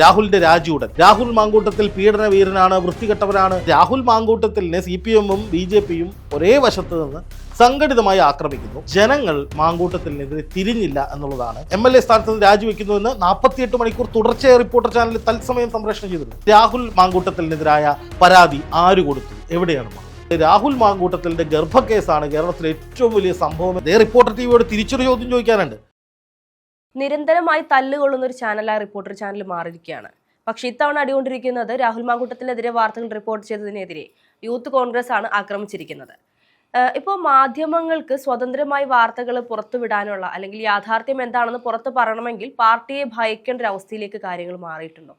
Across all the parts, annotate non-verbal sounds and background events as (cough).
രാഹുലിന്റെ രാജിയുടൻ. രാഹുൽ മാങ്കൂട്ടത്തിൽ പീഡന വീരനാണ് വൃത്തികെട്ടവനാണ്. രാഹുൽ മാങ്കൂട്ടത്തിലിനെ സി പി എമ്മും ബി ജെ പിയും ഒരേ വശത്ത് നിന്ന് സംഘടിതമായി ആക്രമിക്കുന്നു. ജനങ്ങൾ മാങ്കൂട്ടത്തിനെതിരെ തിരിഞ്ഞില്ല എന്നുള്ളതാണ്. എം എൽ എ സ്ഥാനത്ത് നിന്ന് രാജിവെക്കുന്നുവെന്ന് നാൽപ്പത്തിയെട്ട് മണിക്കൂർ തുടർച്ചയായി റിപ്പോർട്ടർ ചാനലിൽ തത്സമയം സംപ്രേഷണം ചെയ്തിരുന്നു. രാഹുൽ മാങ്കൂട്ടത്തിനെതിരായ പരാതി ആര് കൊടുത്തു? എവിടെയാണ് രാഹുൽ മാങ്കൂട്ടത്തിന്റെ ഗർഭക്കേസാണ് കേരളത്തിലെ ഏറ്റവും വലിയ സംഭവം. റിപ്പോർട്ടർ ടിവിയോട് തിരിച്ചൊരു ചോദ്യം ചോദിക്കാനുണ്ട്. നിരന്തരമായി തല്ലുകൊള്ളുന്ന ഒരു ചാനലായി റിപ്പോർട്ടർ ചാനൽ മാറിയിരിക്കുകയാണ്. പക്ഷേ ഇത്തവണ അടികൊണ്ടിരിക്കുന്നത് രാഹുൽ മാങ്കൂട്ടത്തിനെതിരെ വാർത്തകൾ റിപ്പോർട്ട് ചെയ്തതിനെതിരെ യൂത്ത് കോൺഗ്രസ് ആണ് ആക്രമിച്ചിരിക്കുന്നത്. ഇപ്പോൾ മാധ്യമങ്ങൾക്ക് സ്വതന്ത്രമായി വാർത്തകൾ പുറത്തുവിടാനുള്ള അല്ലെങ്കിൽ യാഥാർത്ഥ്യം എന്താണെന്ന് പുറത്ത് പറയണമെങ്കിൽ പാർട്ടിയെ ഭയക്കേണ്ട ഒരു അവസ്ഥയിലേക്ക് കാര്യങ്ങൾ മാറിയിട്ടുണ്ടോ?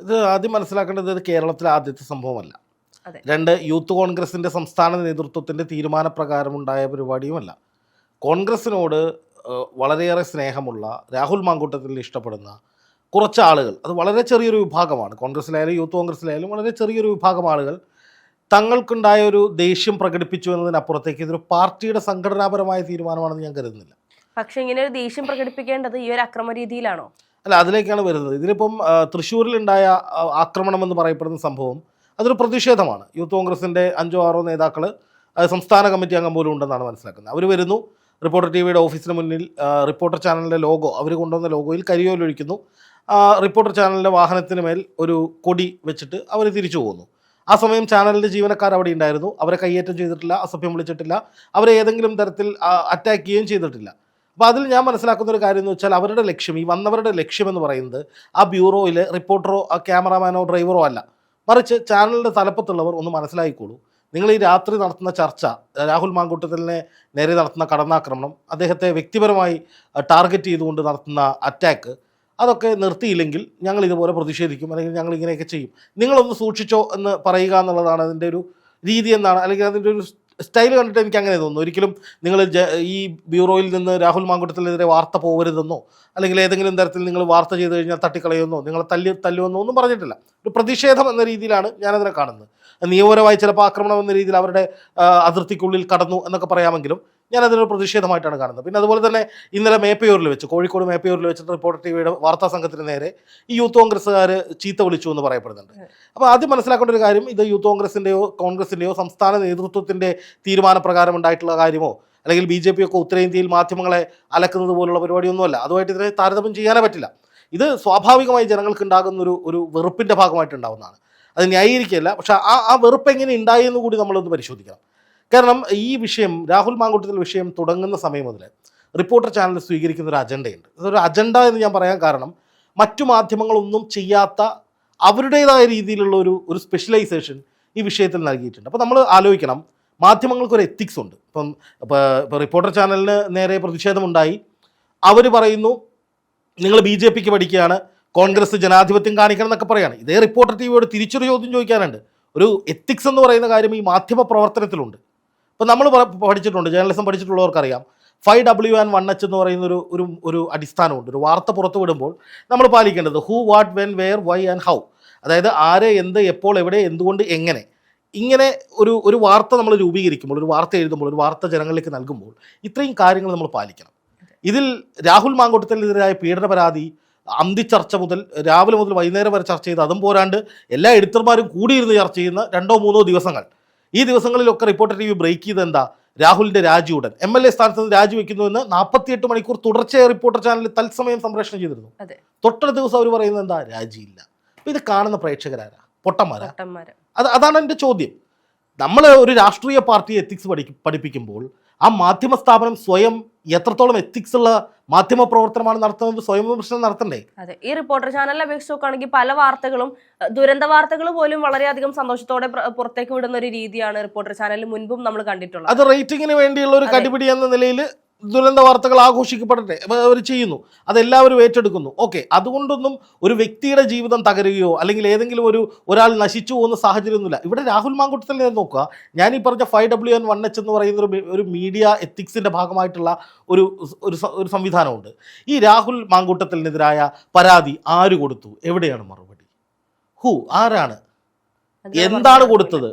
ഇത് ആദ്യം മനസ്സിലാക്കേണ്ടത് ഇത് കേരളത്തിലെ ആദ്യത്തെ സംഭവമല്ല. രണ്ട് യൂത്ത് കോൺഗ്രസിന്റെ സംസ്ഥാന നേതൃത്വത്തിന്റെ തീരുമാനപ്രകാരം ഉണ്ടായ പരിപാടിയുമല്ല. കോൺഗ്രസിനോട് വളരെയേറെ സ്നേഹമുള്ള രാഹുൽ മാങ്കൂട്ടത്തിൽ ഇഷ്ടപ്പെടുന്ന കുറച്ച് ആളുകൾ. അത് വളരെ ചെറിയൊരു വിഭാഗമാണ്. കോൺഗ്രസ്സിലായാലും യൂത്ത് കോൺഗ്രസ്സിലായാലും വളരെ ചെറിയൊരു വിഭാഗം ആളുകൾ തങ്ങൾക്കുണ്ടായ ഒരു ദേഷ്യം പ്രകടിപ്പിച്ചു എന്നതിനപ്പുറത്തേക്ക് ഇതൊരു പാർട്ടിയുടെ സംഘടനാപരമായ തീരുമാനമാണെന്ന് ഞാൻ കരുതുന്നില്ല. പക്ഷേ ഇങ്ങനെ ഒരു ദേഷ്യം പ്രകടിപ്പിക്കേണ്ടത് ഈ ഒരു അക്രമ രീതിയിലാണോ? അല്ല അതിലേക്കാണ് വരുന്നത്. ഇതിലിപ്പം തൃശ്ശൂരിലുണ്ടായ ആക്രമണം എന്ന് പറയപ്പെടുന്ന സംഭവം അതൊരു പ്രതിഷേധമാണ്. യൂത്ത് കോൺഗ്രസിന്റെ അഞ്ചോ ആറോ നേതാക്കൾ സംസ്ഥാന കമ്മിറ്റി അംഗം പോലും ഉണ്ടെന്നാണ് മനസ്സിലാക്കുന്നത്. അവർ വരുന്നു റിപ്പോർട്ടർ ടി വിയുടെ ഓഫീസിന് മുന്നിൽ റിപ്പോർട്ടർ ചാനലിന്റെ ലോഗോ അവർ കൊണ്ടുവന്ന ലോഗോയിൽ കരിയോലൊഴിക്കുന്നു റിപ്പോർട്ടർ ചാനലിന്റെ വാഹനത്തിന് മേൽ ഒരു കൊടി വെച്ചിട്ട് അവർ തിരിച്ചു പോകുന്നു ആ സമയം ചാനലിന്റെ ജീവനക്കാർ അവിടെ ഉണ്ടായിരുന്നു. അവരെ കയ്യേറ്റം ചെയ്തിട്ടില്ല അസഭ്യം വിളിച്ചിട്ടില്ല. അവരെ ഏതെങ്കിലും തരത്തിൽ അറ്റാക്ക് ചെയ്യുകയും ചെയ്തിട്ടില്ല. അപ്പോൾ അതിൽ ഞാൻ മനസ്സിലാക്കുന്ന ഒരു കാര്യം എന്ന് വെച്ചാൽ അവരുടെ ലക്ഷ്യം ഈ വന്നവരുടെ ലക്ഷ്യം എന്ന് പറയുന്നത് ആ ബ്യൂറോയിലെ റിപ്പോർട്ടറോ ആ ക്യാമറാമാനോ ഡ്രൈവറോ അല്ല. മറിച്ച് ചാനലിന്റെ തലപ്പത്തുള്ളവർ ഒന്ന് മനസ്സിലാക്കിക്കോളൂ നിങ്ങൾ ഈ രാത്രി നടത്തുന്ന ചർച്ച രാഹുൽ മാങ്കൂട്ടത്തിലിനെ നേരെ നടത്തുന്ന കടന്നാക്രമണം അദ്ദേഹത്തെ വ്യക്തിപരമായി ടാർഗറ്റ് ചെയ്തുകൊണ്ട് നടത്തുന്ന അറ്റാക്ക് അതൊക്കെ നിർത്തിയില്ലെങ്കിൽ ഞങ്ങൾ ഇതുപോലെ പ്രതിഷേധിക്കും അല്ലെങ്കിൽ ഞങ്ങൾ ഇങ്ങനെയൊക്കെ ചെയ്യും. നിങ്ങളൊന്ന് സൂക്ഷിച്ചോ എന്ന് പറയുക എന്നുള്ളതാണ് അതിന്റെ ഒരു രീതി എന്നാണ് അല്ലെങ്കിൽ അതിന്റെ ഒരു സ്റ്റൈൽ കണ്ടിട്ട് എനിക്ക് അങ്ങനെ തോന്നുന്നു. ഒരിക്കലും നിങ്ങൾ ഈ ബ്യൂറോയിൽ നിന്ന് രാഹുൽ മാങ്കുട്ടത്തിനെതിരെ വാർത്ത പോകരുതെന്നോ അല്ലെങ്കിൽ ഏതെങ്കിലും തരത്തിൽ നിങ്ങൾ വാർത്ത ചെയ്ത് കഴിഞ്ഞാൽ തട്ടിക്കളയുമെന്നോ നിങ്ങളെ തല്ലി തല്ലുമെന്നോ ഒന്നും പറഞ്ഞിട്ടില്ല. ഒരു പ്രതിഷേധം എന്ന രീതിയിലാണ് ഞാനതിനെ കാണുന്നത്. നിയമപരമായി ചിലപ്പോൾ ആക്രമണം എന്ന രീതിയിൽ അവരുടെ അതിർത്തിക്കുള്ളിൽ കടന്നു എന്നൊക്കെ പറയാമെങ്കിലും ഞാൻ അതിനൊരു പ്രതിഷേധമായിട്ടാണ് കാണുന്നത്. പിന്നെ അതുപോലെ തന്നെ ഇന്നലെ മേപ്പയൂരിൽ വെച്ച് കോഴിക്കോട് മേപ്പയൂരിൽ വെച്ചിട്ട് റിപ്പോർട്ടർ ടി വിയുടെ വാർത്താ സംഘത്തിന് നേരെ ഈ യൂത്ത് കോൺഗ്രസ്സുകാർ ചീത്ത വിളിച്ചു എന്ന് പറയപ്പെടുന്നുണ്ട്. അപ്പോൾ ആദ്യം മനസ്സിലാക്കേണ്ട ഒരു കാര്യം ഇത് യൂത്ത് കോൺഗ്രസിന്റെയോ കോൺഗ്രസിന്റെയോ സംസ്ഥാന നേതൃത്വത്തിന്റെ തീരുമാനപ്രകാരം ഉണ്ടായിട്ടുള്ള കാര്യമോ അല്ലെങ്കിൽ ബി ജെ പി ഒക്കെ ഉത്തരേന്ത്യയിൽ മാധ്യമങ്ങളെ അലക്കുന്നത് പോലുള്ള പരിപാടിയൊന്നുമല്ല. അതുമായിട്ട് ഇതിനെ താരതമ്യം ചെയ്യാനേ പറ്റില്ല. ഇത് സ്വാഭാവികമായി ജനങ്ങൾക്ക് ഉണ്ടാകുന്ന ഒരു ഒരു വെറുപ്പിന്റെ ഭാഗമായിട്ട് ഉണ്ടാകുന്നതാണ് അത് ന്യായീകരിക്കുകയല്ല പക്ഷേ ആ ആ വെറുപ്പ് എങ്ങനെ ഉണ്ടായി എന്ന് കൂടി നമ്മളൊന്ന് പരിശോധിക്കണം. കാരണം ഈ വിഷയം രാഹുൽ മാങ്കൂട്ടത്തിൽ വിഷയം തുടങ്ങുന്ന സമയം മുതൽ റിപ്പോർട്ടർ ചാനൽ സ്വീകരിക്കുന്ന ഒരു അജണ്ടയുണ്ട്. ഇതൊരു അജണ്ട എന്ന് ഞാൻ പറയാൻ കാരണം മറ്റു മാധ്യമങ്ങളൊന്നും ചെയ്യാത്ത അവരുടേതായ രീതിയിലുള്ള ഒരു ഒരു സ്പെഷ്യലൈസേഷൻ ഈ വിഷയത്തിൽ നൽകിയിട്ടുണ്ട്. അപ്പോൾ നമ്മൾ ആലോചിക്കണം മാധ്യമങ്ങൾക്കൊരു എത്തിക്സ് ഉണ്ട്. ഇപ്പം ഇപ്പോൾ റിപ്പോർട്ടർ ചാനലിന് നേരെ പ്രതിഷേധമുണ്ടായി. അവർ പറയുന്നു നിങ്ങൾ ബി ജെ പിക്ക് പഠിക്കുകയാണ് കോൺഗ്രസ് ജനാധിപത്യം കാണിക്കണം എന്നൊക്കെ പറയാണ്. ഇതേ റിപ്പോർട്ടർ ടി വിയോട് തിരിച്ചൊരു ചോദ്യം ചോദിക്കാനുണ്ട്. ഒരു എത്തിക്സ് എന്ന് പറയുന്ന കാര്യം ഈ മാധ്യമ പ്രവർത്തനത്തിലുണ്ട്. ഇപ്പം നമ്മൾ പഠിച്ചിട്ടുണ്ട് journalism പഠിച്ചിട്ടുള്ളവർക്കറിയാം. Five W and one H എന്ന് പറയുന്ന ഒരു ഒരു ഒരു അടിസ്ഥാനമുണ്ട്. ഒരു വാർത്ത പുറത്തു വിടുമ്പോൾ നമ്മൾ പാലിക്കേണ്ടത് who what when where why and how അതായത് ആരെ എന്ത് എപ്പോൾ എവിടെ എന്തുകൊണ്ട് എങ്ങനെ. ഇങ്ങനെ ഒരു ഒരു വാർത്ത നമ്മൾ രൂപീകരിക്കുമ്പോൾ ഒരു വാർത്ത എഴുതുമ്പോൾ ഒരു വാർത്ത ജനങ്ങളിലേക്ക് നൽകുമ്പോൾ ഇത്രയും കാര്യങ്ങൾ നമ്മൾ പാലിക്കണം. ഇതിൽ രാഹുൽ മാങ്കോട്ടത്തിനെതിരായ പീഡന പരാതി അന്തിച്ചർച്ച മുതൽ രാവിലെ മുതൽ വൈകുന്നേരം വരെ ചർച്ച ചെയ്ത് അതും പോരാണ്ട് എല്ലാ എഡിറ്റർമാരും കൂടിയിരുന്ന് ചർച്ച ചെയ്യുന്ന രണ്ടോ മൂന്നോ ദിവസങ്ങൾ. ഈ ദിവസങ്ങളിലൊക്കെ റിപ്പോർട്ടർ ടി വി ബ്രേക്ക് ചെയ്ത് എന്താ? രാഹുലിന്റെ രാജിയുടൻ എം എൽ എ സ്ഥാനത്ത് നിന്ന് രാജിവെക്കുന്നുവെന്ന് നാൽപ്പത്തിയെട്ട് മണിക്കൂർ തുടർച്ചയായി റിപ്പോർട്ടർ ചാനലിൽ തത്സമയം സംപ്രേഷണം ചെയ്തിരുന്നു. തൊട്ടടുത്ത ദിവസം അവർ പറയുന്നത് എന്താ? രാജിയില്ല. അപ്പൊ ഇത് കാണുന്ന പ്രേക്ഷകരാരാ? പൊട്ടന്മാരാ? അത് അതാണ് എന്റെ ചോദ്യം. നമ്മൾ ഒരു രാഷ്ട്രീയ പാർട്ടി എത്തിക്സ് പഠി പഠിപ്പിക്കുമ്പോൾ ആ മാധ്യമ സ്ഥാപനം സ്വയം എത്രത്തോളം എത്തിക്സ് ഉള്ള മാധ്യമ പ്രവർത്തനമാണ് നടത്തുന്നത് സ്വയം വിമർശനം നടത്തണ്ടേ? അതെ. ഈ റിപ്പോർട്ടർ ചാനലിനെ അപേക്ഷിച്ച് നോക്കുകയാണെങ്കിൽ പല വാർത്തകളും ദുരന്ത വാർത്തകൾ പോലും വളരെയധികം സന്തോഷത്തോടെ പുറത്തേക്ക് വിടുന്ന ഒരു രീതിയാണ് റിപ്പോർട്ടർ ചാനലിൽ മുൻപും നമ്മൾ കണ്ടിട്ടുള്ളത്. അത് റേറ്റിംഗിന് വേണ്ടിയുള്ള ഒരു. കടിപിടി എന്ന നിലയിൽ ദുരന്ത വാർത്തകൾ ആഘോഷിക്കപ്പെടട്ടെ. അവർ ചെയ്യുന്നു. അതെല്ലാവരും ഏറ്റെടുക്കുന്നു. ഓക്കെ. അതുകൊണ്ടൊന്നും ഒരു വ്യക്തിയുടെ ജീവിതം തകരുകയോ അല്ലെങ്കിൽ ഏതെങ്കിലും ഒരു ഒരാൾ നശിച്ചു പോകുന്ന സാഹചര്യമൊന്നുമില്ല. ഇവിടെ രാഹുൽ മാങ്കുട്ടത്തിൽ നിന്ന് നോക്കുക. ഞാൻ ഈ പറഞ്ഞ five W and one H എന്ന് പറയുന്ന ഒരു ഒരു മീഡിയ എത്തിക്സിന്റെ ഭാഗമായിട്ടുള്ള ഒരു ഒരു ഒരു സംവിധാനമുണ്ട്. ഈ രാഹുൽ മാങ്കൂട്ടത്തിനെതിരായ പരാതി ആര് കൊടുത്തു? എവിടെയാണ് മറുപടി? ഹു ആരാണ്? എന്താണ് കൊടുത്തത്?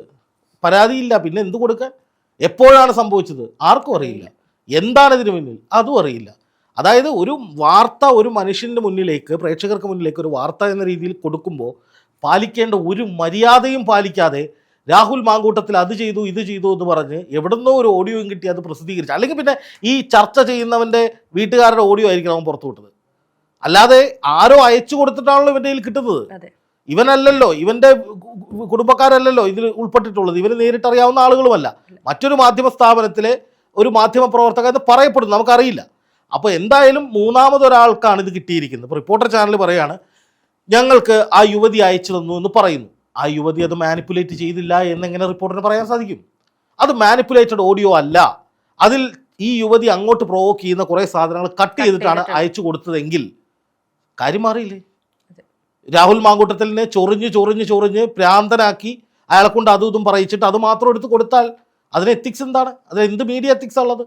പരാതിയില്ല. പിന്നെ എന്ത് കൊടുക്കാൻ? എപ്പോഴാണ് സംഭവിച്ചത്? ആർക്കും അറിയില്ല. എന്താണ് ഇതിന് മുന്നിൽ? അതും അറിയില്ല. അതായത് ഒരു വാർത്ത ഒരു മനുഷ്യന്റെ മുന്നിലേക്ക് പ്രേക്ഷകർക്ക് മുന്നിലേക്ക് ഒരു വാർത്ത എന്ന രീതിയിൽ കൊടുക്കുമ്പോൾ പാലിക്കേണ്ട ഒരു മര്യാദയും പാലിക്കാതെ രാഹുൽ മാങ്കൂട്ടത്തിൽ അത് ചെയ്തു ഇത് ചെയ്തു എന്ന് പറഞ്ഞ് എവിടുന്നോ ഒരു ഓഡിയോയും കിട്ടി അത് പ്രസിദ്ധീകരിച്ചു. അല്ലെങ്കിൽ പിന്നെ ഈ ചർച്ച ചെയ്യുന്നവന്റെ വീട്ടുകാരുടെ ഓഡിയോ ആയിരിക്കണം അവൻ പുറത്തു വിട്ടത്. അല്ലാതെ ആരോ അയച്ചു കൊടുത്തിട്ടാണല്ലോ ഇവന്റെ കയ്യിൽ കിട്ടുന്നത്. ഇവനല്ലല്ലോ ഇവന്റെ കുടുംബക്കാരല്ലല്ലോ ഇതിൽ ഉൾപ്പെട്ടിട്ടുള്ളത്. ഇവന് നേരിട്ടറിയാവുന്ന ആളുകളുമല്ല. മറ്റൊരു മാധ്യമ സ്ഥാപനത്തിലെ ഒരു മാധ്യമ പ്രവർത്തക എന്ന് പറയപ്പെടുന്നു നമുക്കറിയില്ല. അപ്പോൾ എന്തായാലും മൂന്നാമതൊരാൾക്കാണ് ഇത് കിട്ടിയിരിക്കുന്നത്. ഇപ്പോൾ റിപ്പോർട്ടർ ചാനൽ പറയാണ് ഞങ്ങൾക്ക് ആ യുവതി അയച്ചു തന്നു എന്ന് പറയുന്നു. ആ യുവതി അത് മാനിപ്പുലേറ്റ് ചെയ്തില്ല എന്നെങ്ങനെ റിപ്പോർട്ടറിന് പറയാൻ സാധിക്കും? അത് മാനിപ്പുലേറ്റഡ് ഓഡിയോ അല്ല. അതിൽ ഈ യുവതി അങ്ങോട്ട് പ്രൊവോക്ക് ചെയ്യുന്ന കുറേ സാധനങ്ങൾ കട്ട് ചെയ്തിട്ടാണ് അയച്ചു കൊടുത്തതെങ്കിൽ കാര്യം മാറിയില്ലേ? രാഹുൽ മാങ്കൂട്ടത്തിലിനെ ചൊറിഞ്ഞ് ചൊറിഞ്ഞ് ചൊറിഞ്ഞ് പ്രാന്തനാക്കി അയാളെ കൊണ്ട് അതും ഇതും പറയിച്ചിട്ട് അത് മാത്രം എടുത്ത് കൊടുത്താൽ അതിന് എത്തിക്സ് എന്താണ്? അതിന് എന്ത് മീഡിയ എത്തിക്സ് ഉള്ളത്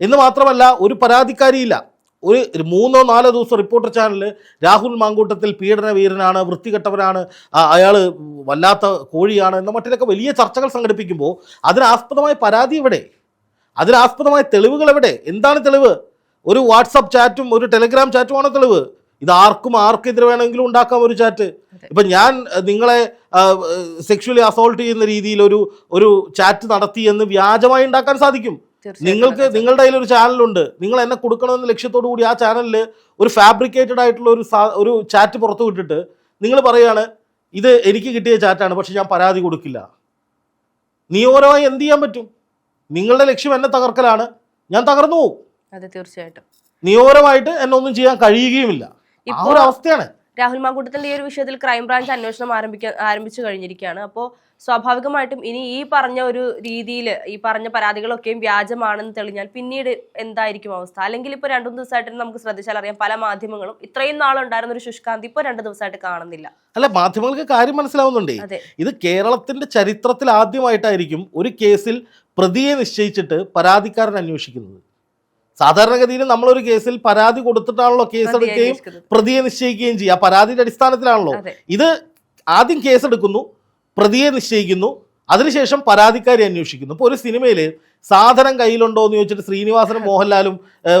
എന്ന് മാത്രമല്ല ഒരു പരാതിക്കാരിയില്ല. ഒരു മൂന്നോ നാലോ ദിവസം റിപ്പോർട്ടർ ചാനലിൽ രാഹുൽ മാങ്കൂട്ടത്തിൽ പീഡന വീരനാണ് വൃത്തികെട്ടവനാണ് അയാൾ വല്ലാത്ത കോഴിയാണ് എന്ന മട്ടിലൊക്കെ വലിയ ചർച്ചകൾ സംഘടിപ്പിക്കുമ്പോൾ അതിനാസ്പദമായ പരാതി എവിടെ? അതിനാസ്പദമായ തെളിവുകൾ എവിടെ? എന്താണ് തെളിവ്? ഒരു വാട്സപ്പ് ചാറ്റും ഒരു ടെലിഗ്രാം ചാറ്റുമാണ് തെളിവ്? ഇത് ആർക്കും ആർക്കെതിരെ വേണമെങ്കിലും ഉണ്ടാക്കാം ഒരു ചാറ്റ് ഇപ്പൊ ഞാൻ നിങ്ങളെ സെക്ഷുവലി അസോൾട്ട് ചെയ്യുന്ന രീതിയിൽ ഒരു ഒരു ചാറ്റ് നടത്തി എന്ന് വ്യാജമായി ഉണ്ടാക്കാൻ സാധിക്കും. നിങ്ങൾക്ക്. നിങ്ങളുടെ കയ്യിൽ ഒരു ചാനലുണ്ട് നിങ്ങൾ എന്നെ കൊടുക്കണമെന്ന ലക്ഷ്യത്തോടു കൂടി ആ ചാനലിൽ ഒരു ഫാബ്രിക്കേറ്റഡ് ആയിട്ടുള്ള ഒരു ഒരു ചാറ്റ് പുറത്തു വിട്ടിട്ട് നിങ്ങൾ പറയുകയാണ് ഇത് എനിക്ക് കിട്ടിയ ചാറ്റാണ് പക്ഷെ ഞാൻ പരാതി കൊടുക്കില്ല. നിയമപരമായി എന്ത് ചെയ്യാൻ പറ്റും? നിങ്ങളുടെ ലക്ഷ്യം എന്നെ തകർക്കലാണ്. ഞാൻ തകർന്നു പോകും അതെ തീർച്ചയായിട്ടും. നിയമപരമായിട്ട് എന്നെ ഒന്നും ചെയ്യാൻ കഴിയുകയുമില്ല. ഇപ്പോൾ അവസ്ഥയാണ് രാഹുൽ മാങ്കൂട്ടത്തിന്റെ ഈ ഒരു വിഷയത്തിൽ ക്രൈംബ്രാഞ്ച് അന്വേഷണം ആരംഭിക്കാൻ ആരംഭിച്ചു കഴിഞ്ഞിരിക്കുകയാണ്. അപ്പോൾ സ്വാഭാവികമായിട്ടും ഇനി ഈ പറഞ്ഞ ഒരു രീതിയിൽ ഈ പറഞ്ഞ പരാതികളൊക്കെയും വ്യാജമാണെന്ന് തെളിഞ്ഞാൽ പിന്നീട് എന്തായിരിക്കും അവസ്ഥ? അല്ലെങ്കിൽ ഇപ്പോൾ രണ്ടു ദിവസമായിട്ട് നമുക്ക് ശ്രദ്ധിച്ചാൽ അറിയാം പല മാധ്യമങ്ങളും ഇത്രയും നാളുണ്ടായിരുന്ന ഒരു ശുഷ്കാന്തി ഇപ്പോൾ രണ്ട് ദിവസമായിട്ട് കാണുന്നില്ല. അല്ല മാധ്യമങ്ങൾക്ക് കാര്യം മനസ്സിലാവുന്നുണ്ടേ. ഇത് കേരളത്തിന്റെ ചരിത്രത്തിൽ ആദ്യമായിട്ടായിരിക്കും ഒരു കേസിൽ പ്രതിയെ നിശ്ചയിച്ചിട്ട് പരാതിക്കാരൻ അന്വേഷിക്കുന്നത്. സാധാരണഗതിയിൽ നമ്മളൊരു കേസിൽ പരാതി കൊടുത്തിട്ടാണല്ലോ കേസെടുക്കുകയും പ്രതിയെ നിശ്ചയിക്കുകയും ചെയ്യുക. ആ പരാതിയുടെ അടിസ്ഥാനത്തിലാണല്ലോ. ഇത് ആദ്യം കേസെടുക്കുന്നു പ്രതിയെ നിശ്ചയിക്കുന്നു അതിനുശേഷം പരാതിക്കാരി അന്വേഷിക്കുന്നു. ഇപ്പോൾ ഒരു സിനിമയിൽ സാധനം കയ്യിലുണ്ടോ എന്ന് ചോദിച്ചിട്ട് ശ്രീനിവാസനും മോഹൻലാലും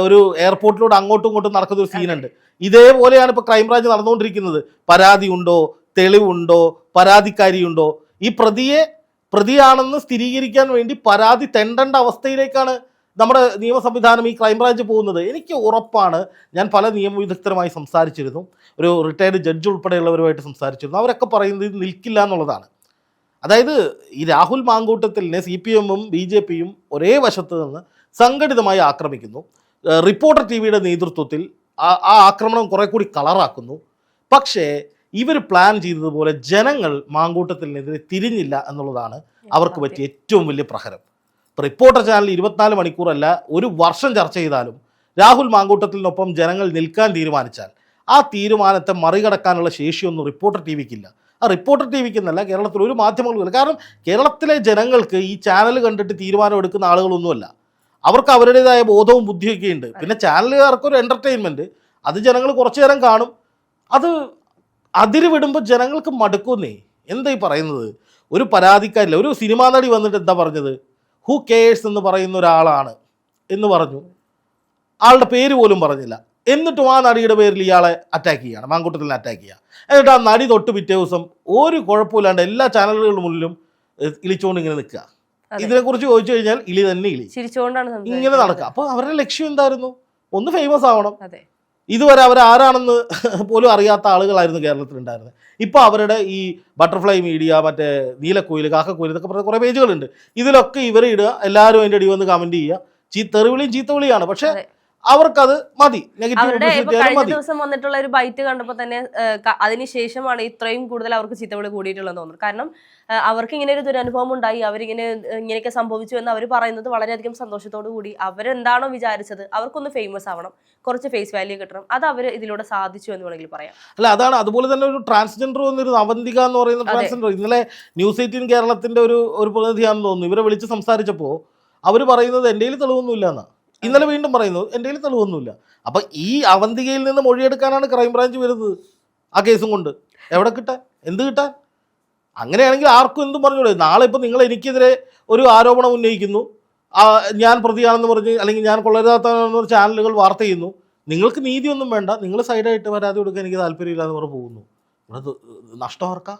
ഒരു എയർപോർട്ടിലൂടെ അങ്ങോട്ടും ഇങ്ങോട്ടും നടക്കുന്ന ഒരു സീനുണ്ട്. ഇതേപോലെയാണ് ഇപ്പോൾ ക്രൈംബ്രാഞ്ച് നടന്നുകൊണ്ടിരിക്കുന്നത്. പരാതി ഉണ്ടോ തെളിവുണ്ടോ പരാതിക്കാരിയുണ്ടോ ഈ പ്രതിയെ പ്രതിയാണെന്ന് സ്ഥിരീകരിക്കാൻ വേണ്ടി പരാതി തെണ്ടേണ്ട അവസ്ഥയിലേക്കാണ് നമ്മുടെ നിയമ സംവിധാനം ഈ ക്രൈംബ്രാഞ്ച് പോകുന്നത് എനിക്ക് ഉറപ്പാണ്. ഞാൻ പല നിയമവിദഗ്ധരുമായി സംസാരിച്ചിരുന്നു. ഒരു റിട്ടയർഡ് ജഡ്ജ് ഉൾപ്പെടെയുള്ളവരുമായിട്ട് സംസാരിച്ചിരുന്നു. അവരൊക്കെ പറയുന്നത് ഇത് നിൽക്കില്ല എന്നുള്ളതാണ്. അതായത് ഈ രാഹുൽ മാങ്കൂട്ടത്തിലിനെ സി പി എമ്മും ബി ജെ പിയും ഒരേ വശത്ത് നിന്ന് സംഘടിതമായി ആക്രമിക്കുന്നു. റിപ്പോർട്ടർ ടി വിയുടെ നേതൃത്വത്തിൽ ആ ആക്രമണം കുറെ കൂടി കളറാക്കുന്നു. പക്ഷേ ഇവർ പ്ലാൻ ചെയ്തതുപോലെ ജനങ്ങൾ മാങ്കൂട്ടത്തിനെതിരെ തിരിഞ്ഞില്ല എന്നുള്ളതാണ് അവർക്ക് പറ്റിയ ഏറ്റവും വലിയ പ്രഹരം. റിപ്പോർട്ടർ ചാനൽ ഇരുപത്തിനാല് മണിക്കൂറല്ല ഒരു വർഷം ചർച്ച ചെയ്താലും രാഹുൽ മാങ്കൂട്ടത്തിനൊപ്പം ജനങ്ങൾ നിൽക്കാൻ തീരുമാനിച്ചാൽ ആ തീരുമാനത്തെ മറികടക്കാനുള്ള ശേഷിയൊന്നും റിപ്പോർട്ടർ ടി വിക്കില്ല ആ റിപ്പോർട്ടർ ടി വിക്ക് എന്നല്ല കേരളത്തിൽ ഒരു ഇല്ല. കാരണം കേരളത്തിലെ ജനങ്ങൾക്ക് ഈ ചാനൽ കണ്ടിട്ട് തീരുമാനം എടുക്കുന്ന ആളുകളൊന്നുമല്ല. അവർക്ക് അവരുടേതായ ബോധവും ബുദ്ധിയൊക്കെ ഉണ്ട്. പിന്നെ ചാനലുകാർക്ക് ഒരു എന്റർടൈൻമെന്റ് അത് ജനങ്ങൾ കുറച്ചു നേരം കാണും. അത് അതിര് വിടുമ്പോൾ ജനങ്ങൾക്ക് മടുക്കുന്നേ. എന്താ ഈ പറയുന്നത്? ഒരു പരാതിക്കാരില്ല. ഒരു സിനിമാ നടി വന്നിട്ട് എന്താ പറഞ്ഞത്? ഹു കെയേഴ്സ് എന്ന് പറയുന്ന ഒരാളാണ് എന്ന് പറഞ്ഞു. ആളുടെ പേര് പോലും പറഞ്ഞില്ല. എന്നിട്ടും ആ നടിയുടെ പേരിൽ ഇയാളെ അറ്റാക്ക് ചെയ്യുകയാണ് മാങ്കൂട്ടത്തിനെ അറ്റാക്ക് ചെയ്യുക എന്നിട്ട് ആ നടി തൊട്ട് പിറ്റേ ദിവസം ഒരു കുഴപ്പമില്ലാണ്ട് എല്ലാ ചാനലുകളുടെ മുന്നിലും ഇളിച്ചുകൊണ്ട് ഇങ്ങനെ നിൽക്കുക. ഇതിനെ ഇതിനെക്കുറിച്ച് ചോദിച്ചു കഴിഞ്ഞാൽ ഇളി തന്നെ ഇളി. ഇങ്ങനെ. നടക്കുക. അപ്പോൾ അവരുടെ ലക്ഷ്യം എന്തായിരുന്നു? ഒന്ന് ഫേമസ് ആവണം. ഇതുവരെ അവർ ആരാണെന്ന് (laughs) പോലും അറിയാത്ത ആളുകളായിരുന്നു കേരളത്തിലുണ്ടായിരുന്നത്. ഇപ്പോൾ അവരുടെ ഈ ബട്ടർഫ്ലൈ മീഡിയ മറ്റേ നീലക്കോയിൽ കാക്കക്കോയിൽ ഇതൊക്കെ പറഞ്ഞ കുറേ പേജുകളുണ്ട്. ഇതിലൊക്കെ ഇവരെ ഇടുക എല്ലാവരും അതിന്റെ അടി വന്ന് കമന്റ് ചെയ്യുക. ചീ തെറിവിളിയും ചീത്തവിളിയാണ് പക്ഷേ. അവർക്കത് മതി. നെഗറ്റീവ് അവരുടെ കഴിഞ്ഞ ദിവസം വന്നിട്ടുള്ള ഒരു ബൈറ്റ് കണ്ടപ്പോൾ തന്നെ അതിനുശേഷമാണ് ഇത്രയും കൂടുതൽ അവർക്ക് ചീത്തവിളി കൂടിയിട്ടുള്ളത് തോന്നുന്നു കാരണം അവർക്ക് ഇങ്ങനെ ഒരു ദുരനുഭവം ഉണ്ടായി അവരിങ്ങനെ ഇങ്ങനെയൊക്കെ സംഭവിച്ചു എന്ന് അവർ പറയുന്നത് വളരെയധികം സന്തോഷത്തോടു കൂടി. അവരെന്താണോ വിചാരിച്ചത് അവർക്കൊന്ന് ഫേമസ് ആവണം. കുറച്ച് ഫേസ് വാല്യൂ കിട്ടണം. അത് അവർ ഇതിലൂടെ സാധിച്ചു എന്ന് വേണമെങ്കിൽ പറയാം. അല്ല അതാണ് അതുപോലെ തന്നെ ഒരു ട്രാൻസ്ജെൻഡർ വന്നൊരു അവന്തിക എന്ന് പറയുന്ന. ട്രാൻസ്ജെൻഡർ ഇന്നലെ ന്യൂസ് എയ്റ്റീൻ കേരളത്തിന്റെ ഒരു ഒരു പ്രതിനിധിയാണെന്ന് തോന്നുന്നു. ഇവരെ വിളിച്ച് സംസാരിച്ചപ്പോൾ അവർ പറയുന്നത് എന്റെ കയ്യിൽ തെളിവൊന്നുമില്ല എന്നാ ഇന്നലെ വീണ്ടും പറയുന്നു എന്റെ കയ്യിൽ തെളിവൊന്നുമില്ല. അപ്പൊ ഈ അവന്തികയിൽ നിന്ന് മൊഴിയെടുക്കാനാണ് ക്രൈംബ്രാഞ്ച് വരുന്നത് ആ കേസും കൊണ്ട്. എവിടെ കിട്ടാൻ? എന്ത് കിട്ടാൻ? അങ്ങനെയാണെങ്കിൽ ആർക്കും എന്തും പറഞ്ഞൂടെ നാളെ ഇപ്പം നിങ്ങൾ എനിക്കെതിരെ ഒരു ആരോപണം ഉന്നയിക്കുന്നു. ഞാൻ പ്രതിയാണെന്ന് പറഞ്ഞ് അല്ലെങ്കിൽ ഞാൻ കൊള്ളരുതാത്തതാണെന്ന് പറഞ്ഞ് ചാനലുകൾ വാർത്ത ചെയ്യുന്നു നിങ്ങൾക്ക് നീതിയൊന്നും വേണ്ട. നിങ്ങൾ സൈഡായിട്ട് പരാതി കൊടുക്കാൻ എനിക്ക് താല്പര്യമില്ല എന്ന് പറഞ്ഞ് പോകുന്നു. ഇവിടെ നഷ്ടം ആർക്കാ.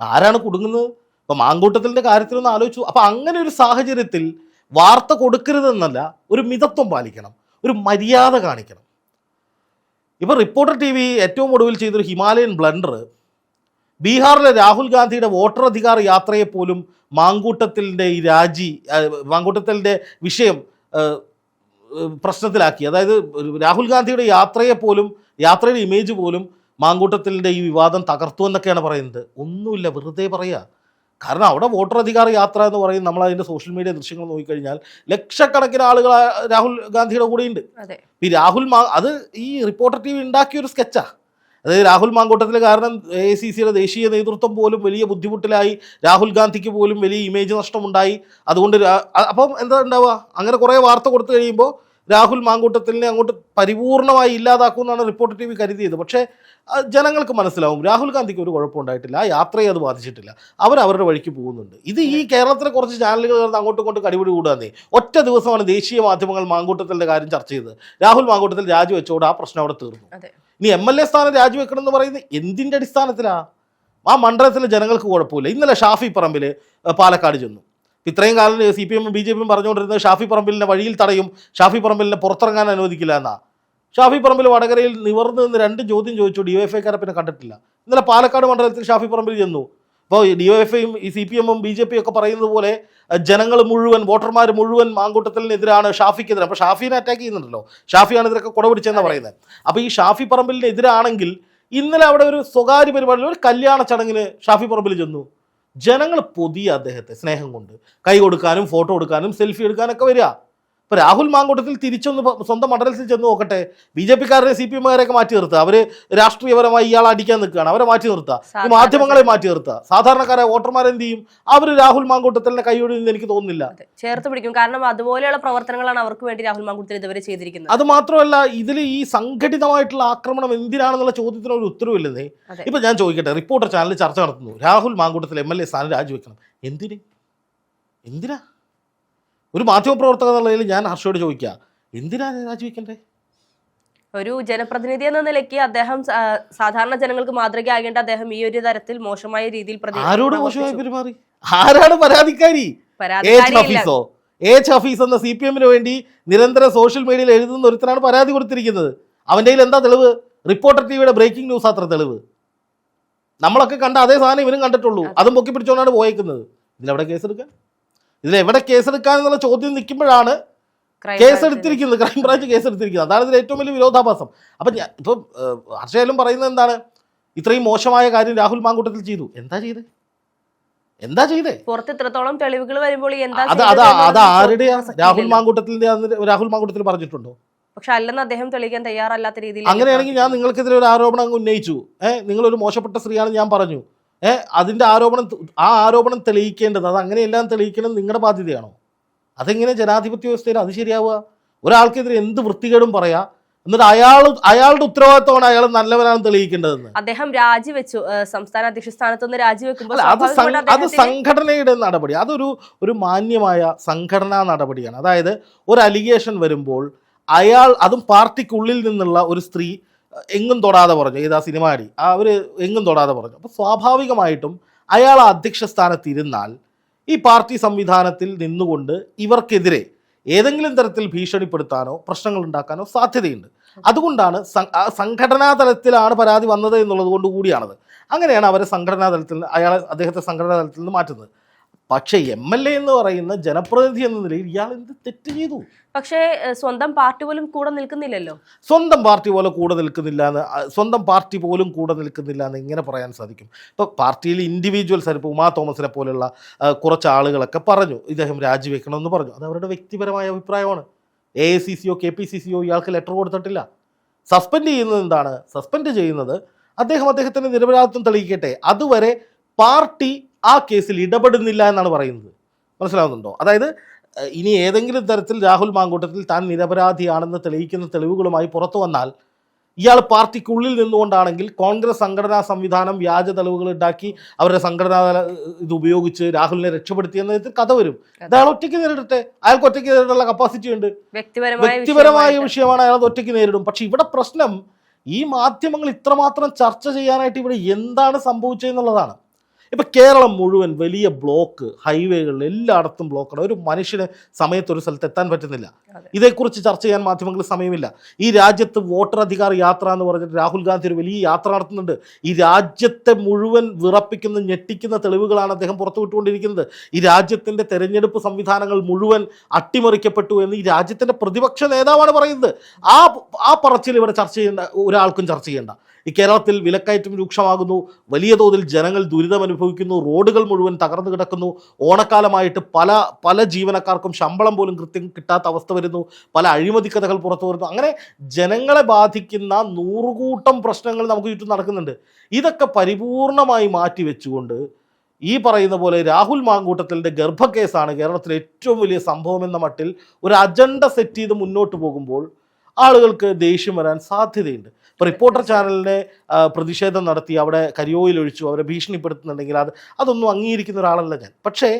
ആരാണ് കുടുങ്ങുന്നത്? ഇപ്പൊ മാങ്കൂട്ടത്തിന്റെ കാര്യത്തിലൊന്ന് ആലോചിച്ചു. അപ്പൊ അങ്ങനെ ഒരു സാഹചര്യത്തിൽ വാർത്ത കൊടുക്കരുതെന്നല്ല ഒരു മിതത്വം പാലിക്കണം ഒരു മര്യാദ കാണിക്കണം. ഇപ്പോൾ റിപ്പോർട്ടർ ടി വി ഏറ്റവും ഒടുവിൽ ചെയ്തൊരു ഹിമാലയൻ ബ്ലണ്ടർ ബീഹാറിലെ രാഹുൽ ഗാന്ധിയുടെ വോട്ടർ അധികാർ യാത്രയെ പോലും മാങ്കൂട്ടത്തിന്റെ ഈ രാജി മാങ്കൂട്ടത്തിന്റെ വിഷയം പ്രശ്നത്തിലാക്കി. അതായത് രാഹുൽ ഗാന്ധിയുടെ യാത്രയെ പോലും യാത്രയുടെ ഇമേജ് പോലും മാങ്കൂട്ടത്തിന്റെ ഈ വിവാദം തകർത്തു എന്നൊക്കെയാണ് പറയുന്നത്. ഒന്നുമില്ല വെറുതെ പറയുക കാരണം അവിടെ വോട്ടർ അധികാര യാത്ര എന്ന് പറയും നമ്മൾ അതിന്റെ സോഷ്യൽ മീഡിയ ദൃശ്യങ്ങൾ നോക്കിക്കഴിഞ്ഞാൽ ലക്ഷക്കണക്കിന് ആളുകൾ രാഹുൽ ഗാന്ധിയുടെ കൂടെയുണ്ട് ഈ രാഹുൽ മാ അത് ഈ റിപ്പോർട്ടർ ടി വി ഉണ്ടാക്കിയ ഒരു സ്കെച്ചാ. അതായത് രാഹുൽ മാങ്കോട്ടത്തിൽ കാരണം എ സി സിയുടെ ദേശീയ നേതൃത്വം പോലും വലിയ ബുദ്ധിമുട്ടിലായി. രാഹുൽ ഗാന്ധിക്ക് പോലും വലിയ ഇമേജ് നഷ്ടമുണ്ടായി. അതുകൊണ്ട് അപ്പം എന്താ ഉണ്ടാവുക? അങ്ങനെ കുറേ വാർത്ത കൊടുത്തു കഴിയുമ്പോൾ രാഹുൽ മാങ്കൂട്ടത്തിലിനെ അങ്ങോട്ട് പരിപൂർണമായി ഇല്ലാതാക്കും എന്നാണ് റിപ്പോർട്ട് ടി വി കരുതിയത്. പക്ഷേ ജനങ്ങൾക്ക് മനസ്സിലാവും രാഹുൽ ഗാന്ധിക്ക് ഒരു കുഴപ്പമുണ്ടായിട്ടില്ല ആ യാത്രയെ അത് ബാധിച്ചിട്ടില്ല. അവർ അവരുടെ വഴിക്ക് പോകുന്നുണ്ട്. ഇത് ഈ കേരളത്തിലെ കുറച്ച് ചാനലുകൾ ചേർന്ന് അങ്ങോട്ടും ഇങ്ങോട്ടും കടിപിടി കൂടാന്നേ ഒറ്റ ദിവസമാണ് ദേശീയ മാധ്യമങ്ങൾ മാങ്കൂട്ടത്തിന്റെ കാര്യം ചർച്ച ചെയ്തത്. രാഹുൽ മാങ്കൂട്ടത്തിൽ രാജിവെച്ചോട് ആ പ്രശ്നം അവിടെ തീർന്നു. ഇനി എം എൽ എ സ്ഥാനം രാജിവെക്കണം എന്ന് പറയുന്നത് എന്തിന്റെ അടിസ്ഥാനത്തിലാണ് ആ മണ്ഡലത്തിലെ ജനങ്ങൾക്ക് കുഴപ്പമില്ല. ഇന്നലെ ഷാഫി പറമ്പിൽ പാലക്കാട് ചെന്നു. ഇത്രയും കാലം സി പി എമ്മും ബി ജെ പിയും പറഞ്ഞുകൊണ്ടിരുന്നത് ഷാഫി പറമ്പിലിനെ വഴിയിൽ തടയും ഷാഫി പറമ്പിലിനെ പുറത്തിറങ്ങാൻ അനുവദിക്കില്ല എന്നാ. ഷാഫി പറമ്പിൽ വടകരയിൽ നിവർന്ന് നിന്ന് രണ്ട് ചോദ്യം ചോദിച്ചു ഡി എഫ് ഐക്കാരെ പിന്നെ കണ്ടിട്ടില്ല. ഇന്നലെ പാലക്കാട് മണ്ഡലത്തിൽ ഷാഫി പറമ്പിൽ ചെന്നു. അപ്പോൾ ഡി എഫ് ഐയും ഈ സി പി എമ്മും ബി ജെ പിയും ഒക്കെ പറയുന്നത് പോലെ ജനങ്ങൾ മുഴുവൻ വോട്ടർമാർ മുഴുവൻ മാങ്കൂട്ടത്തിനെതിരാണ് ഷാഫിക്കെതിരെ. അപ്പോൾ ഷാഫിനെ അറ്റാക്ക് ചെയ്യുന്നുണ്ടല്ലോ. ഷാഫിയാണ് ഇതിലൊക്കെ കുടപിടിച്ചതെന്നാണ് പറയുന്നത്. അപ്പോൾ ഈ ഷാഫി പറമ്പിലിനെതിരാണെങ്കിൽ ഇന്നലെ അവിടെ ഒരു സ്വകാര്യ പരിപാടിയിൽ ഒരു കല്യാണ ചടങ്ങിന് ഷാഫി പറമ്പിൽ ചെന്നു. ജനങ്ങൾ പൊതിയ അദ്ദേഹത്തെ സ്നേഹം കൊണ്ട്. കൈ കൊടുക്കാനും ഫോട്ടോ എടുക്കാനും സെൽഫി എടുക്കാനൊക്കെ വരിക. ഇപ്പൊ രാഹുൽ മാങ്കൂട്ടത്തിൽ തിരിച്ചൊന്ന് സ്വന്തം മണ്ഡലത്തിൽ ചെന്ന് നോക്കട്ടെ. ബി ജെ പിക്കാരെ സി പി എമ്മുകാരെയൊക്കെ മാറ്റി നിർത്തുക അവർ രാഷ്ട്രീയപരമായി ഇയാൾ അടിക്കാൻ നിൽക്കുകയാണ്. അവരെ മാറ്റി നിർത്തുക ഈ മാധ്യമങ്ങളെ മാറ്റി നിർത്തുക സാധാരണക്കാരെ വോട്ടർമാർ എന്ത് ചെയ്യും? അവർ രാഹുൽ മാങ്കൂട്ടത്തിലിനെ നിന്ന് എനിക്ക് തോന്നുന്നില്ല. ചേർത്ത് പിടിക്കും. കാരണം അതുപോലെയുള്ള പ്രവർത്തനങ്ങളാണ് അവർക്ക് വേണ്ടി രാഹുൽ മാങ്കൂട്ടത്തിൽ ഇതുവരെ ചെയ്തിരിക്കുന്നത്. അത് മാത്രമല്ല ഇതിൽ ഈ സംഘടിതമായിട്ടുള്ള ആക്രമണം എന്തിനാണെന്നുള്ള ചോദ്യത്തിന് ഒരു ഉത്തരവില്ലെന്നേ. ഇപ്പൊ ഞാൻ ചോദിക്കട്ടെ റിപ്പോർട്ടർ ചാനൽ ചർച്ച നടത്തുന്നു. Rahul Mankoottathil M L A സ്ഥാനം രാജിവെക്കണം. എന്തിന്? എന്തിനാ? ഒരു മാധ്യമപ്രവർത്തക എന്നുള്ള നിലയിൽ ഞാൻ ഹർഷയോട് ചോദിക്കുക എന്തിനാ രാജിവെക്കണ്ടേ? ഒരു ജനപ്രതിനിധി എന്ന നിലയ്ക്ക് അദ്ദേഹം സാധാരണ ജനങ്ങൾക്ക് മാതൃകയാകേണ്ട അദ്ദേഹം ഈ ഒരു തരത്തിൽ മോശമായ രീതിയിൽ ആരോട് മോശമായി പെരുമാറി? ആരാണ് പരാതിക്കാരി. ഹഫീസോ? എച്ച് ഹഫീസ് എന്ന സി പി എമ്മിന് വേണ്ടി നിരന്തരം സോഷ്യൽ മീഡിയയിൽ എഴുതുന്ന ഒരുത്തനാണ് പരാതി കൊടുത്തിരിക്കുന്നത്. അവന്റെ കയ്യിൽ എന്താ തെളിവ്? റിപ്പോർട്ടർ ടി വിയുടെ ബ്രേക്കിംഗ് ന്യൂസ് അത്ര തെളിവ്. നമ്മളൊക്കെ കണ്ട അതേ സാധനം ഇവനും കണ്ടിട്ടുള്ളൂ. അതും. പൊക്കി പിടിച്ചുകൊണ്ടാണ് പോയേക്കുന്നത്. ഇതിലെവിടെ കേസെടുക്കാൻ? ഇതിലെവിടെ കേസെടുക്കാൻ എന്നുള്ള ചോദ്യം നിൽക്കുമ്പോഴാണ് കേസെടുത്തിരിക്കുന്നത് ക്രൈംബ്രാഞ്ച് കേസെടുത്തിരിക്കുന്നത് അതാണ് ഇതിൽ ഏറ്റവും വലിയ വിരോധാഭാസം. അപ്പം ഞാൻ ഇപ്പം ഹർഷയാലും പറയുന്നത് എന്താണ്? ഇത്രയും മോശമായ കാര്യം രാഹുൽ മാങ്കൂട്ടത്തിൽ ചെയ്തു. എന്താ ചെയ്തേ? എന്താ ചെയ്തേ? പുറത്ത് ഇത്രത്തോളം തെളിവുകൾ വരുമ്പോൾ അത് അത് അത് ആരുടെ ആരുടെയാ രാഹുൽ മാങ്കൂട്ടത്തിന്റെ രാഹുൽ മാങ്കൂട്ടത്തിൽ പറഞ്ഞിട്ടുണ്ടോ? പക്ഷെ അല്ലെന്ന് അദ്ദേഹം തെളിയിക്കാൻ തയ്യാറല്ലാത്ത രീതിയിൽ അങ്ങനെയാണെങ്കിൽ ഞാൻ നിങ്ങൾക്കെതിരെ ഒരു ആരോപണം ഉന്നയിച്ചു. ഏഹ് നിങ്ങളൊരു മോശപ്പെട്ട സ്ത്രീയാണെന്ന് ഞാൻ പറഞ്ഞു. ഏഹ് അതിന്റെ ആരോപണം ആ ആരോപണം തെളിയിക്കേണ്ടത് അത് അങ്ങനെയെല്ലാം തെളിയിക്കണം നിങ്ങളുടെ ബാധ്യതയാണോ? അതെങ്ങനെ ജനാധിപത്യ വ്യവസ്ഥയിൽ അത് ശരിയാവുക? ഒരാൾക്കെതിരെ എന്ത് വൃത്തികേടും പറയാ? എന്നിട്ട് അയാൾ അയാളുടെ ഉത്തരവാദിത്തമാണ് അയാൾ നല്ലവരാണെന്ന് തെളിയിക്കേണ്ടതെന്ന്. അദ്ദേഹം രാജിവെച്ചു. സംസ്ഥാന അധ്യക്ഷ സ്ഥാനത്ത് നിന്ന് രാജിവെക്കുമ്പോൾ അത് സംഘടനയുടെ നടപടി. അതൊരു ഒരു മാന്യമായ സംഘടനാ നടപടിയാണ്. അതായത് ഒരു അലിഗേഷൻ വരുമ്പോൾ അയാൾ അതും പാർട്ടിക്കുള്ളിൽ നിന്നുള്ള ഒരു സ്ത്രീ എങ്ങും തൊടാതെ പറഞ്ഞു ഏതാ സിനിമ അടി അവർ എങ്ങും തൊടാതെ പറഞ്ഞു. അപ്പോൾ സ്വാഭാവികമായിട്ടും അയാൾ അധ്യക്ഷ സ്ഥാനത്തിരുന്നാൽ ഈ പാർട്ടി സംവിധാനത്തിൽ നിന്നുകൊണ്ട് ഇവർക്കെതിരെ ഏതെങ്കിലും തരത്തിൽ ഭീഷണിപ്പെടുത്താനോ പ്രശ്നങ്ങൾ ഉണ്ടാക്കാനോ സാധ്യതയുണ്ട്. അതുകൊണ്ടാണ് സംഘടനാ തലത്തിലാണ് പരാതി വന്നത് എന്നുള്ളത് കൊണ്ട് കൂടിയാണത്. അങ്ങനെയാണ് അവരെ സംഘടനാ തലത്തിൽ അയാളെ അദ്ദേഹത്തെ സംഘടനാ തലത്തിൽ നിന്ന് മാറ്റുന്നത്. പക്ഷേ എം എൽ എ എന്ന് പറയുന്ന ജനപ്രതിനിധി എന്ന നിലയിൽ ഇയാൾ എന്ത് തെറ്റ് ചെയ്തു? പക്ഷേ സ്വന്തം പാർട്ടി പോലും കൂടെ നിൽക്കുന്നില്ലല്ലോ. സ്വന്തം പാർട്ടി പോലെ കൂടെ നിൽക്കുന്നില്ല എന്ന് സ്വന്തം പാർട്ടി പോലും കൂടെ നിൽക്കുന്നില്ല എന്ന് ഇങ്ങനെ പറയാൻ സാധിക്കും. ഇപ്പോൾ പാർട്ടിയിൽ ഇൻഡിവിജ്വൽസ് ഇപ്പോൾ ഉമാ തോമസിനെ പോലുള്ള കുറച്ച് ആളുകളൊക്കെ പറഞ്ഞു. ഇദ്ദേഹം രാജിവെക്കണമെന്ന് പറഞ്ഞു. അത് അവരുടെ വ്യക്തിപരമായ അഭിപ്രായമാണ്. എ ഐ സി സിയോ കെ പി സി സിയോ ഇയാൾക്ക് ലെറ്റർ കൊടുത്തിട്ടില്ല. സസ്പെൻഡ് ചെയ്യുന്നത് എന്താണ്? സസ്പെൻഡ് ചെയ്യുന്നത് അദ്ദേഹം അദ്ദേഹത്തിന്റെ നിരപരാധിത്വം തെളിയിക്കട്ടെ. അതുവരെ പാർട്ടി ആ കേസിൽ ഇടപെടുന്നില്ല എന്നാണ് പറയുന്നത്. മനസ്സിലാവുന്നുണ്ടോ? അതായത് ഇനി ഏതെങ്കിലും തരത്തിൽ രാഹുൽ മാങ്കൂട്ടത്തിൽ താൻ നിരപരാധിയാണെന്ന് തെളിയിക്കുന്ന തെളിവുകളുമായി പുറത്തു വന്നാൽ ഇയാൾ പാർട്ടിക്കുള്ളിൽ നിന്നുകൊണ്ടാണെങ്കിൽ കോൺഗ്രസ് സംഘടനാ സംവിധാനം വ്യാജ തെളിവുകൾ ഉണ്ടാക്കി അവരുടെ സംഘടനാ ഇത് ഉപയോഗിച്ച് രാഹുലിനെ രക്ഷപ്പെടുത്തി എന്ന കഥ വരും. അയാൾ ഒറ്റയ്ക്ക് നേരിടട്ടെ? അയാൾക്ക് ഒറ്റയ്ക്ക് നേരിടാനുള്ള കപ്പാസിറ്റി ഉണ്ട്. വ്യക്തിപരമായ വിഷയമാണ് അയാൾ ഒറ്റയ്ക്ക് നേരിടും. പക്ഷെ ഇവിടെ പ്രശ്നം ഈ മാധ്യമങ്ങൾ ഇത്രമാത്രം ചർച്ച ചെയ്യാനായിട്ട് ഇവിടെ എന്താണ് സംഭവിച്ചതെന്നുള്ളതാണ് ഇപ്പൊ കേരളം മുഴുവൻ വലിയ ബ്ലോക്ക് ഹൈവേകളിൽ എല്ലായിടത്തും ബ്ലോക്കാണ് ഒരു മനുഷ്യന് സമയത്ത് ഒരു സ്ഥലത്ത് എത്താൻ പറ്റുന്നില്ല. ഇതേക്കുറിച്ച് ചർച്ച ചെയ്യാൻ മാധ്യമങ്ങൾക്ക് സമയമില്ല. ഈ രാജ്യത്ത് വോട്ടർ അധികാർ യാത്ര എന്ന് പറഞ്ഞിട്ട് രാഹുൽ ഗാന്ധി ഒരു വലിയ യാത്ര നടത്തുന്നുണ്ട്. ഈ രാജ്യത്തെ മുഴുവൻ വിറപ്പിക്കുന്ന ഞെട്ടിക്കുന്ന തെളിവുകളാണ് അദ്ദേഹം പുറത്തുവിട്ടുകൊണ്ടിരിക്കുന്നത് ഈ രാജ്യത്തിന്റെ തെരഞ്ഞെടുപ്പ് സംവിധാനങ്ങൾ മുഴുവൻ അട്ടിമറിക്കപ്പെട്ടു എന്ന് ഈ രാജ്യത്തിന്റെ പ്രതിപക്ഷ നേതാവാണ് പറയുന്നത്. ആ ആ പറച്ചിൽ ഇവിടെ ചർച്ച ചെയ്യേണ്ട ഒരാൾക്കും ചർച്ച ചെയ്യേണ്ട. ഈ കേരളത്തിൽ വിലക്കയറ്റം രൂക്ഷമാകുന്നു. വലിയ തോതിൽ ജനങ്ങൾ ദുരിതം അനുഭവിക്കുന്നു റോഡുകൾ മുഴുവൻ തകർന്നു കിടക്കുന്നു. ഓണക്കാലമായിട്ട് പല പല ജീവനക്കാർക്കും ശമ്പളം പോലും കൃത്യം കിട്ടാത്ത അവസ്ഥ വരുന്നു. പല അഴിമതി കഥകൾ പുറത്തു വരുന്നു. അങ്ങനെ ജനങ്ങളെ ബാധിക്കുന്ന നൂറുകൂട്ടം പ്രശ്നങ്ങൾ നമുക്ക് ചുറ്റും നടക്കുന്നുണ്ട്. ഇതൊക്കെ പരിപൂർണമായി മാറ്റി വെച്ചുകൊണ്ട് ഈ പറയുന്ന പോലെ രാഹുൽ മാങ്കൂട്ടത്തിന്റെ ഗർഭക്കേസാണ് കേരളത്തിലെ ഏറ്റവും വലിയ സംഭവം എന്ന മട്ടിൽ ഒരു അജണ്ട സെറ്റ് ചെയ്ത് മുന്നോട്ട് പോകുമ്പോൾ ആളുകൾക്ക് ദേഷ്യം വരാൻ സാധ്യതയുണ്ട്. ഇപ്പോൾ റിപ്പോർട്ടർ ചാനലിനെ പ്രതിഷേധം നടത്തി അവിടെ കരിയോയിൽ ഒഴിച്ചു അവരെ ഭീഷണിപ്പെടുത്തുന്നുണ്ടെങ്കിൽ അത് അതൊന്നും അംഗീകരിക്കുന്ന ഒരാളല്ല ഞാൻ. പക്ഷേ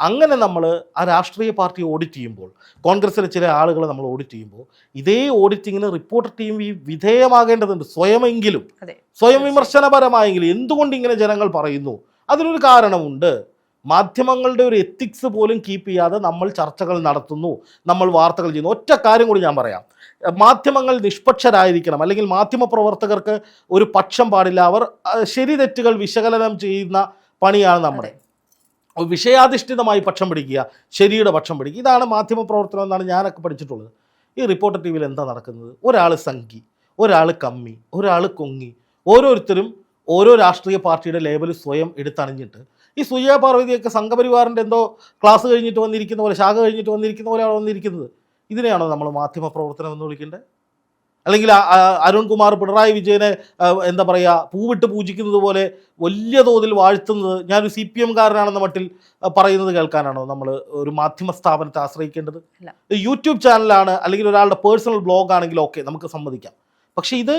അങ്ങനെ നമ്മൾ ആ രാഷ്ട്രീയ പാർട്ടി ഓഡിറ്റ് ചെയ്യുമ്പോൾ കോൺഗ്രസ്സിലെ ചില ആളുകളെ നമ്മൾ ഓഡിറ്റ് ചെയ്യുമ്പോൾ ഇതേ ഓഡിറ്റിങ്ങിന് റിപ്പോർട്ടർ ടീം വിധേയമാകേണ്ടതുണ്ട് സ്വയമെങ്കിലും. സ്വയം വിമർശനപരമായെങ്കിലും എന്തുകൊണ്ട് ഇങ്ങനെ ജനങ്ങൾ പറയുന്നു? അതിനൊരു കാരണമുണ്ട്. മാധ്യമങ്ങളുടെ ഒരു എത്തിക്സ് പോലും കീപ്പ് ചെയ്യാതെ നമ്മൾ ചർച്ചകൾ നടത്തുന്നു നമ്മൾ വാർത്തകൾ ചെയ്യുന്നു. ഒറ്റ കാര്യം കൂടി ഞാൻ പറയാം. മാധ്യമങ്ങൾ നിഷ്പക്ഷരായിരിക്കണം. അല്ലെങ്കിൽ മാധ്യമ പ്രവർത്തകർക്ക് ഒരു പക്ഷം പാടില്ല. അവർ ശരി തെറ്റുകൾ വിശകലനം ചെയ്യുന്ന പണിയാണ് നമ്മുടെ. വിഷയാധിഷ്ഠിതമായി പക്ഷം പിടിക്കുക ശരിയുടെ പക്ഷം പിടിക്കുക. ഇതാണ് മാധ്യമ പ്രവർത്തനം എന്നാണ് ഞാനൊക്കെ പഠിച്ചിട്ടുള്ളത്. ഈ റിപ്പോർട്ടർ ടി വിയിൽ എന്താ നടക്കുന്നത്? ഒരാൾ സംഘി ഒരാൾ കമ്മി ഒരാൾ കൊങ്ങി. ഓരോരുത്തരും ഓരോ രാഷ്ട്രീയ പാർട്ടിയുടെ ലേബൽ സ്വയം എടുത്തണിഞ്ഞിട്ട് ഈ സുജയ പാർവതിയൊക്കെ സംഘപരിവാറിന്റെ എന്തോ ക്ലാസ് കഴിഞ്ഞിട്ട് വന്നിരിക്കുന്ന പോലെ ശാഖ കഴിഞ്ഞിട്ട് വന്നിരിക്കുന്ന പോലെയാണ് വന്നിരിക്കുന്നത്? ഇതിനെയാണോ നമ്മൾ മാധ്യമ പ്രവർത്തനം എന്ന് വിളിക്കേണ്ടത് അല്ലെങ്കിൽ അരുൺകുമാർ പിണറായി വിജയനെ എന്താ പറയുക പൂവിട്ട് പൂജിക്കുന്നത് പോലെ വലിയ തോതിൽ വാഴ്ത്തുന്നത് ഞാനൊരു സി പി എംകാരനാണെന്ന മട്ടിൽ പറയുന്നത് കേൾക്കാനാണോ നമ്മൾ ഒരു മാധ്യമ സ്ഥാപനത്തെ ആശ്രയിക്കേണ്ടത്. യൂട്യൂബ് ചാനലാണ് അല്ലെങ്കിൽ ഒരാളുടെ പേഴ്സണൽ ബ്ലോഗ് ആണെങ്കിൽ ഓക്കെ നമുക്ക് സമ്മതിക്കാം. പക്ഷേ ഇത്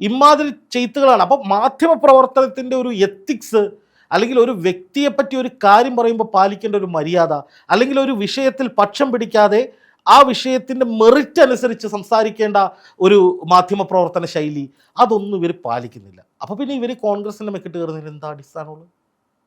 ഇമാതിരി ചെയ്ത്തുകളാണ്. അപ്പോൾ മാധ്യമ പ്രവർത്തനത്തിന്റെ ഒരു എത്തിക്സ് അല്ലെങ്കിൽ ഒരു വ്യക്തിയെപ്പറ്റി ഒരു കാര്യം പറയുമ്പോൾ പാലിക്കേണ്ട ഒരു മര്യാദ അല്ലെങ്കിൽ ഒരു വിഷയത്തിൽ പക്ഷം പിടിക്കാതെ ആ വിഷയത്തിന്റെ മെറിറ്റ് അനുസരിച്ച് സംസാരിക്കേണ്ട ഒരു മാധ്യമ പ്രവർത്തന ശൈലി അതൊന്നും ഇവർ പാലിക്കുന്നില്ല. അപ്പോൾ പിന്നെ ഇവർ കോൺഗ്രസിന്റെ മെക്കിട്ട് കയറുന്നതിന് എന്താ അടിസ്ഥാനമുള്ളത്?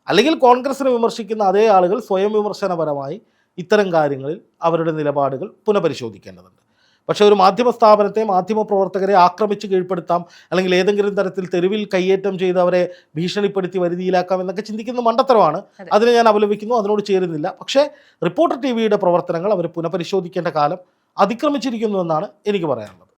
അല്ലെങ്കിൽ കോൺഗ്രസിനെ വിമർശിക്കുന്ന അതേ ആളുകൾ സ്വയം വിമർശനപരമായി ഇത്തരം കാര്യങ്ങളിൽ അവരുടെ നിലപാടുകൾ പുനഃപരിശോധിക്കേണ്ടതുണ്ട്. പക്ഷേ ഒരു മാധ്യമ സ്ഥാപനത്തെ മാധ്യമ പ്രവർത്തകരെ ആക്രമിച്ച് കീഴ്പ്പെടുത്താം അല്ലെങ്കിൽ ഏതെങ്കിലും തരത്തിൽ തെരുവിൽ കയ്യേറ്റം ചെയ്ത് അവരെ ഭീഷണിപ്പെടുത്തി വരുതിയിലാക്കാം എന്നൊക്കെ ചിന്തിക്കുന്ന മണ്ടത്തരമാണ്. അതിനെ ഞാൻ അപലപിക്കുന്നു അതിനോട് ചേരുന്നില്ല. പക്ഷേ റിപ്പോർട്ടർ ടി വിയുടെ പ്രവർത്തനങ്ങൾ അവർ പുനഃപരിശോധിക്കേണ്ട കാലം അതിക്രമിച്ചിരിക്കുന്നു എന്നാണ് എനിക്ക് പറയാനുള്ളത്.